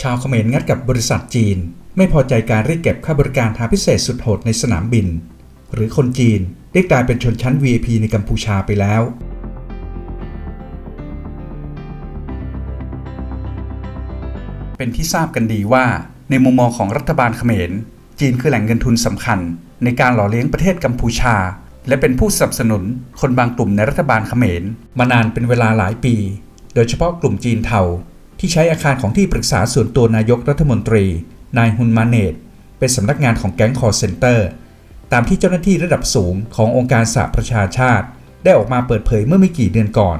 ชาวเขมรงัดกับบริษัทจีน ไม่พอใจการเรียกเก็บค่าบริการทางพิเศษสุดโหดในสนามบิน หรือคนจีนได้กลายเป็นชนชั้น VIP ในกัมพูชาไปแล้วเป็นที่ทราบกันดีว่า ในมุมมองของรัฐบาลเขมร จีนคือแหล่งเงินทุนสำคัญ ในการหล่อเลี้ยงประเทศกัมพูชา และเป็นผู้สนับสนุนคนบางกลุ่มในรัฐบาลเขมร มานานเป็นเวลาหลายปี โดยเฉพาะกลุ่มจีนเทา ที่ใช้อาคารของที่ปรึกษาส่วนตัวนายกรัฐมนตรี นายฮุนมาเนตเป็นสำนักงานของแก๊งคอร์เซนเตอร์ ตามที่เจ้าหน้าที่ระดับสูงขององค์การสหประชาชาติ ได้ออกมาเปิดเผยเมื่อไม่กี่เดือนก่อน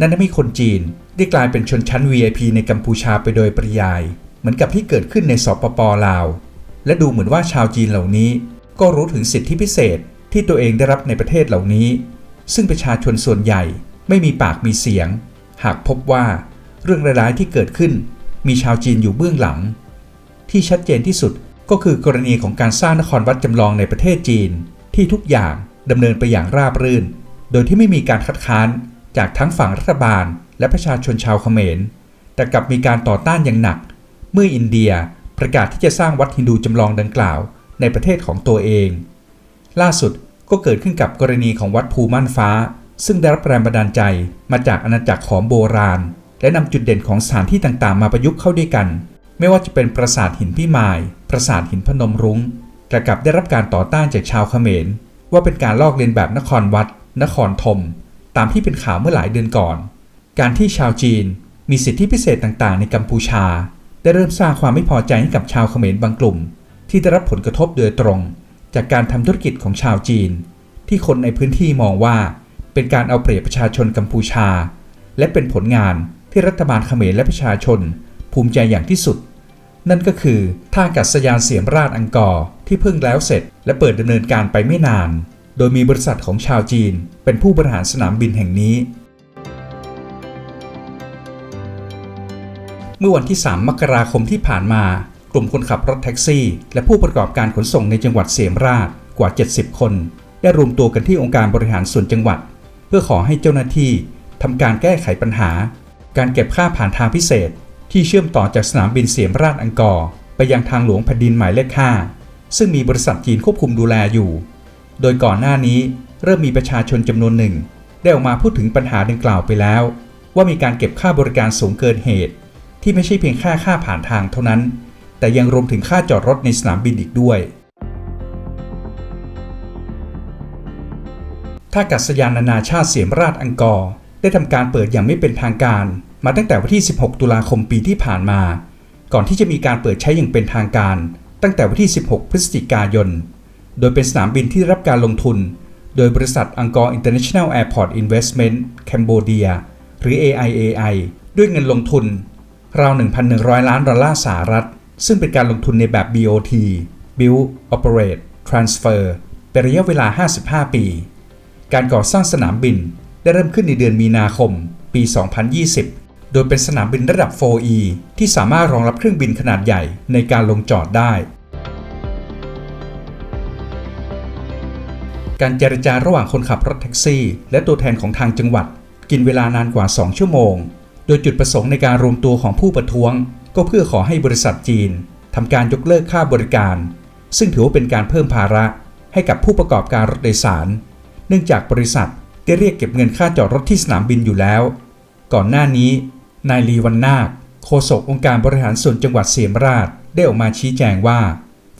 นั่นทำให้คนจีนได้กลายเป็นชนชั้น VIP ในกัมพูชาไปโดยปริยาย เหมือนกับที่เกิดขึ้นในสปปลาว และดูเหมือนว่าชาวจีนเหล่านี้ ก็รู้ถึงสิทธิพิเศษที่ตัวเองได้รับในประเทศเหล่านี้ ซึ่งประชาชนส่วนใหญ่ไม่มีปากมีเสียง หากพบว่า เรื่องร้ายๆที่เกิดขึ้น มีชาวจีนอยู่เบื้องหลัง ที่ชัดเจนที่สุดก็คือกรณีของการสร้างนครวัดจำลองในประเทศจีน ที่ทุกอย่างดำเนินไปอย่างราบรื่น โดยที่ไม่มีการคัดค้านจากทั้งฝั่งรัฐบาล และประชาชนชาวเขมร แต่กลับมีการต่อต้านอย่างหนัก เมื่ออินเดียประกาศที่จะสร้างวัดฮินดูจำลองดังกล่าวในประเทศของตัวเอง ล่าสุดก็เกิดขึ้นกับกรณีของวัดภูม่านฟ้า ซึ่งได้รับแรงบันดาลใจมาจากอาณาจักรขอมโบราณ และนำจุดเด่นของสถานที่ต่างๆ มาประยุกต์เข้าด้วยกัน ไม่ว่าจะเป็นปราสาทหินพี่มาย ปราสาทหินพนมรุง้งแต่กลับได้รับการต่อต้านจากชาวเขมร ว่าเป็นการลอกเลียนแบบนครวัด นครธมตามที่เป็นข่าวเมื่อหลายเดือนก่อน การที่ชาวจีน มีสิทธิพิเศษต่างๆ ในกัมพูชา ได้เริ่มสร้างความไม่พอใจให้กับชาวเขมรบางกลุ่ม ที่ได้รับผลกระทบโดยตรง จากการทำธุรกิจของชาวจีน ที่คนในพื้นที่มองว่า เป็นการเอาเปรียบประชาชนกัมพูชา และเป็นผลงาน ที่รัฐบาลเขมรและประชาชน ภูมิใจอย่างที่สุด นั่นก็คือท่าอากาศยานเสียมราชอังกอร์ที่เพิ่งแล้วเสร็จ และเปิดดำเนินการไปไม่นาน โดยมีบริษัทของชาวจีน เป็นผู้บริหารสนามบินแห่งนี้ เมื่อวันที่ 3 มกราคมที่ผ่านมา กลุ่มคนขับรถแท็กซี่ และผู้ประกอบการขนส่งในจังหวัดเสียมราชกว่า 70 คน ได้รวมตัวกันที่องค์การบริหารส่วนจังหวัด เพื่อขอให้เจ้าหน้าที่ทำการแก้ไขปัญหา การเก็บค่าผ่านทางพิเศษ ที่เชื่อมต่อจากสนามบินเสียมราชอังกอร์ไปยังทางหลวงแผ่นดินหมายเลข5ซึ่งมีบริษัทจีนควบคุมดูแลอยู่ โดยก่อนหน้านี้เริ่มมีประชาชนจำนวนหนึ่ง ได้ออกมาพูดถึงปัญหาดังกล่าวไปแล้ว ว่ามีการเก็บค่าบริการสูงเกินเหตุ ที่ไม่ใช่เพียงค่าค่าผ่านทางเท่านั้น แต่ยังรวมถึงค่าจอดรถในสนามบินอีกด้วย ท่ากาศยานนานาชาติเสียมราชอังกอร์ได้ทำการเปิดอย่างไม่เป็นทางการ มาตั้งแต่วันที่ 16 ตุลาคมปีที่ผ่านมา ก่อนที่จะมีการเปิดใช้อย่างเป็นทางการ ตั้งแต่วันที่ 16 พฤศจิกายน โดยเป็นสนามบินที่ได้รับการลงทุน โดยบริษัทอังกอร์ International Airport Investment Cambodia หรือ AIAI ด้วยเงินลงทุน ราว 1,100 ล้านดอลลาร์สหรัฐ ซึ่งเป็นการลงทุนในแบบ BOT Build Operate Transfer เป็นระยะเวลา 55 ปี การก่อสร้างสนามบินได้เริ่มขึ้นในเดือนมีนาคม ปี 2020 โดยเป็นสนามบินระดับ 4E ที่สามารถรองรับเครื่องบินขนาดใหญ่ในการลงจอดได้ การเจรจาระหว่างคนขับรถแท็กซี่ และตัวแทนของทางจังหวัด กินเวลานานกว่า 2 ชั่วโมง โดยจุดประสงค์ในการรวมตัวของผู้ประท้วง ก็เพื่อขอให้บริษัทจีนทำการยกเลิกค่าบริการ ซึ่งถือว่าเป็นการเพิ่มภาระ ให้กับผู้ประกอบการรถโดยสาร เนื่องจากบริษัทได้เรียกเก็บเงินค่าจอดรถที่สนามบินอยู่แล้ว ก่อนหน้านี้ นายลีวันนาคโฆษกองค์การบริหารส่วนจังหวัดเสียมราชได้ออกมาชี้แจงว่า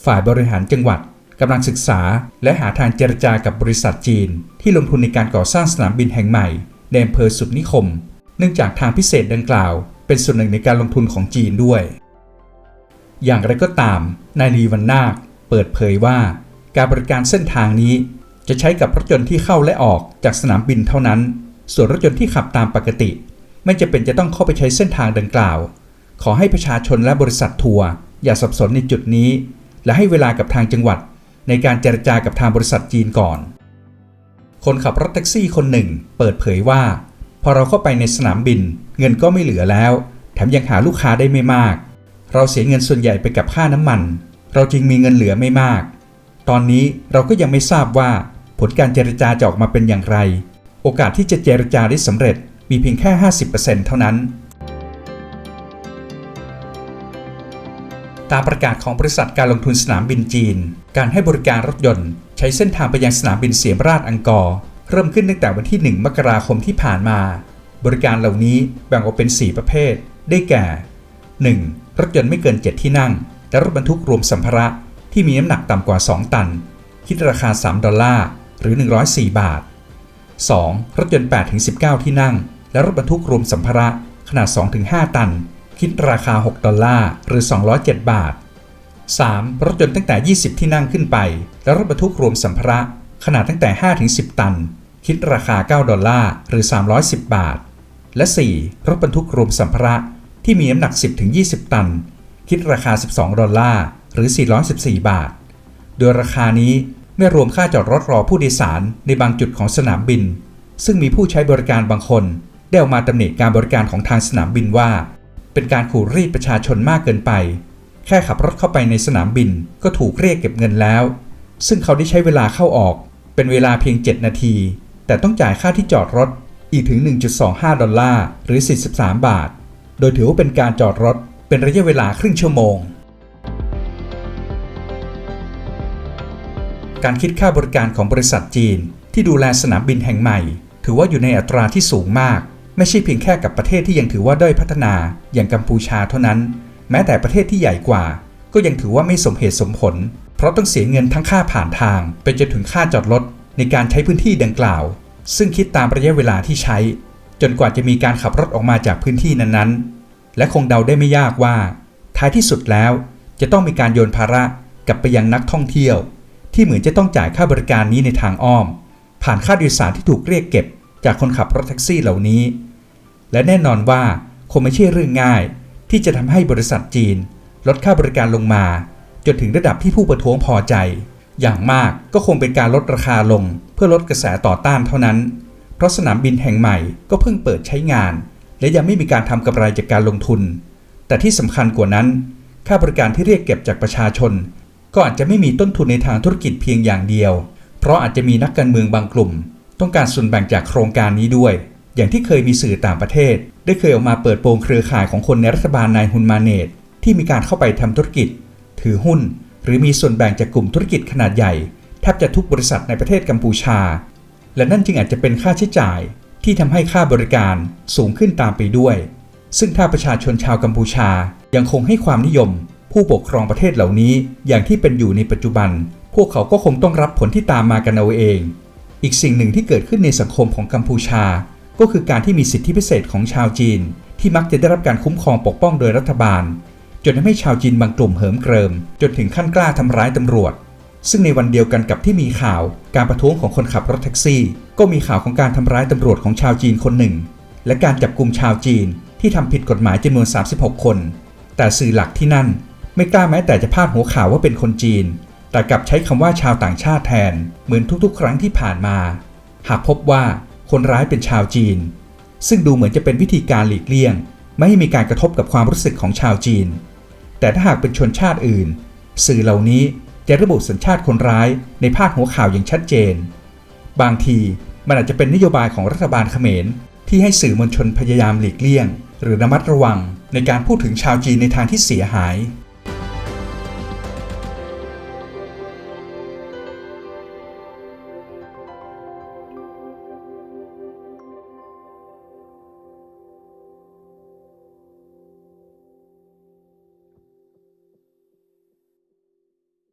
ฝ่ายบริหารจังหวัดกำลังศึกษา และหาทางเจรจากับบริษัทจีน ที่ลงทุนในการก่อสร้างสนามบินแห่งใหม่ในอำเภอสุดนิคม เนื่องจากทางพิเศษดังกล่าว เป็นส่วนหนึ่งในการลงทุนของจีนด้วย อย่างไรก็ตาม นายลีวันนาคเปิดเผยว่า การบริการเส้นทางนี้ จะใช้กับรถยนต์ที่เข้าและออกจากสนามบินเท่านั้น ส่วนรถยนต์ที่ขับตามปกติ ไม่จะเป็นจะต้องเข้าไปใช้เส้นทางดังกล่าว ขอให้ประชาชนและบริษัททัวร์อย่าสับสนในจุดนี้ และให้เวลากับทางจังหวัด ในการเจรจากับทางบริษัทจีนก่อน คนขับรถแท็กซี่คนหนึ่ง เปิดเผยว่า พอเราเข้าไปในสนามบิน เงินก็ไม่เหลือแล้ว แถมยังหาลูกค้าได้ไม่มาก เราเสียเงินส่วนใหญ่ไปกับค่าน้ำมัน เราจึงมีเงินเหลือไม่มาก ตอนนี้เราก็ยังไม่ทราบว่า ผลการเจรจาจะออกมาเป็นอย่างไร โอกาสที่จะเจรจาได้สำเร็จ มีเพียงแค่ 50%เท่านั้น ตามประกาศของบริษัทการลงทุนสนามบินจีน การให้บริการรถยนต์ ใช้เส้นทางไปยังสนามบินเสียมราชอังกอร์เริ่มขึ้นตั้งแต่วันที่ 1 มกราคมที่ผ่านมา บริการเหล่านี้แบ่งออกเป็น 4 ประเภท ได้แก่ 1. รถยนต์ไม่เกิน 7 ที่นั่ง และรถบรรทุกรวมสัมภาระที่มีน้ำหนักต่ำกว่า 2 ตัน คิดราคา 3 ดอลลาร์ หรือ 104 บาท 2. รถยนต์8-19 ที่นั่ง และรถบรรทุกรวมสัมภาระขนาด 2-5 ตัน คิดราคา 6 ดอลลาร์หรือ 207 บาท 3. รถยนต์ตั้งแต่ 20 ที่นั่งขึ้นไป และรถบรรทุกรวมสัมภาระขนาดตั้งแต่ 5-10 ตัน คิดราคา 9 ดอลลาร์หรือ 310 บาท และ 4. รถบรรทุกรวมสัมภาระที่มีน้ำหนัก 10-20 ตัน คิดราคา 12 ดอลลาร์หรือ 414 บาท โดยราคานี้ไม่รวมค่าจอดรถรอผู้โดยสารในบางจุดของสนามบิน ซึ่งมีผู้ใช้บริการบางคน ได้ออกมาตำหนิการบริการของทางสนามบินว่า เป็นการขู่รีดประชาชนมากเกินไป แค่ขับรถเข้าไปในสนามบินก็ถูกเรียกเก็บเงินแล้ว ซึ่งเขาได้ใช้เวลาเข้าออก เป็นเวลาเพียง 7 นาที แต่ต้องจ่ายค่าที่จอดรถอีกถึง 1.25 ดอลลาร์หรือ 43 บาท โดยถือว่าเป็นการจอดรถเป็นระยะเวลาครึ่งชั่วโมง การคิดค่าบริการของบริษัทจีน ที่ดูแลสนามบินแห่งใหม่ ถือว่าอยู่ในอัตราที่สูงมาก ไม่ใช่เพียงแค่กับประเทศที่ยังถือว่าด้อยพัฒนาอย่างกัมพูชาเท่านั้น แม้แต่ประเทศที่ใหญ่กว่า ก็ยังถือว่าไม่สมเหตุสมผล เพราะต้องเสียเงินทั้งค่าผ่านทาง ไปจนถึงค่าจอดรถในการใช้พื้นที่ดังกล่าว ซึ่งคิดตามระยะเวลาที่ใช้ จนกว่าจะมีการขับรถออกมาจากพื้นที่นั้นๆ และคงเดาได้ไม่ยากว่า ท้ายที่สุดแล้ว จะต้องมีการโยนภาระกลับไปยังนักท่องเที่ยว ที่เหมือนจะต้องจ่ายค่าบริการนี้ในทางอ้อม ผ่านค่าโดยสารที่ถูกเรียกเก็บจากคนขับรถแท็กซี่เหล่านี้ และแน่นอนว่าคงไม่ใช่เรื่องง่าย ที่จะทำให้บริษัทจีน ลดค่าบริการลงมา จนถึงระดับที่ผู้ประท้วงพอใจ อย่างมากก็คงเป็นการลดราคาลง เพื่อลดกระแสต่อต้านเท่านั้น เพราะสนามบินแห่งใหม่ก็เพิ่งเปิดใช้งาน และยังไม่มีการทำกำไรจากการลงทุน แต่ที่สำคัญกว่านั้น ค่าบริการที่เรียกเก็บจากประชาชน ก็อาจจะไม่มีต้นทุนในทางธุรกิจเพียงอย่างเดียว เพราะอาจจะมีนักการเมืองบางกลุ่ม ต้องการส่วนแบ่งจากโครงการนี้ด้วย อย่างที่เคยมีสื่อต่างประเทศ ได้เคยออกมาเปิดโปงเครือข่ายของคนในรัฐบาลนายฮุนมาเนตที่มีการเข้าไปทำธุรกิจ ถือหุ้น หรือมีส่วนแบ่งจากกลุ่มธุรกิจขนาดใหญ่แทบจะทุกบริษัทในประเทศกัมพูชา และนั่นจึงอาจจะเป็นค่าใช้จ่ายที่ทำให้ค่าบริการสูงขึ้นตามไปด้วย ซึ่งถ้าประชาชนชาวกัมพูชายังคงให้ความนิยม ผู้ปกครองประเทศเหล่านี้อย่างที่เป็นอยู่ในปัจจุบัน พวกเขาก็คงต้องรับผลที่ตามมากันเอาเอง อีกสิ่งหนึ่งที่เกิดขึ้นในสังคมของกัมพูชา ก็คือการที่มีสิทธิพิเศษของชาวจีน ที่มักจะได้รับการคุ้มครองปกป้องโดยรัฐบาล จนทำให้ชาวจีนบางกลุ่มเหิมเกริม จนถึงขั้นกล้าทำร้ายตำรวจ ซึ่งในวันเดียวกันกับที่มีข่าวการประท้วงของคนขับรถแท็กซี่ ก็มีข่าวของการทำร้ายตำรวจของชาวจีนคนหนึ่ง และการจับกลุ่มชาวจีนที่ทำผิดกฎหมายจำนวน 36 คน แต่สื่อหลักที่นั่น ไม่กล้าแม้แต่จะพาดหัวข่าวว่าเป็นคนจีน แต่กลับใช้คำว่าชาวต่างชาติแทน เหมือนทุกๆ ครั้งที่ผ่านมา หากพบว่า คนร้ายเป็นชาวจีน ซึ่งดูเหมือนจะเป็นวิธีการหลีกเลี่ยง ไม่ให้มีการกระทบกับความรู้สึกของชาวจีน แต่ถ้าหากเป็นชนชาติอื่น สื่อเหล่านี้จะระบุสัญชาติคนร้ายในพาดหัวข่าวอย่างชัดเจน บางทีมันอาจจะเป็นนโยบายของรัฐบาลเขมร ที่ให้สื่อมวลชนพยายามหลีกเลี่ยง หรือระมัดระวังในการพูดถึงชาวจีนในทางที่เสียหาย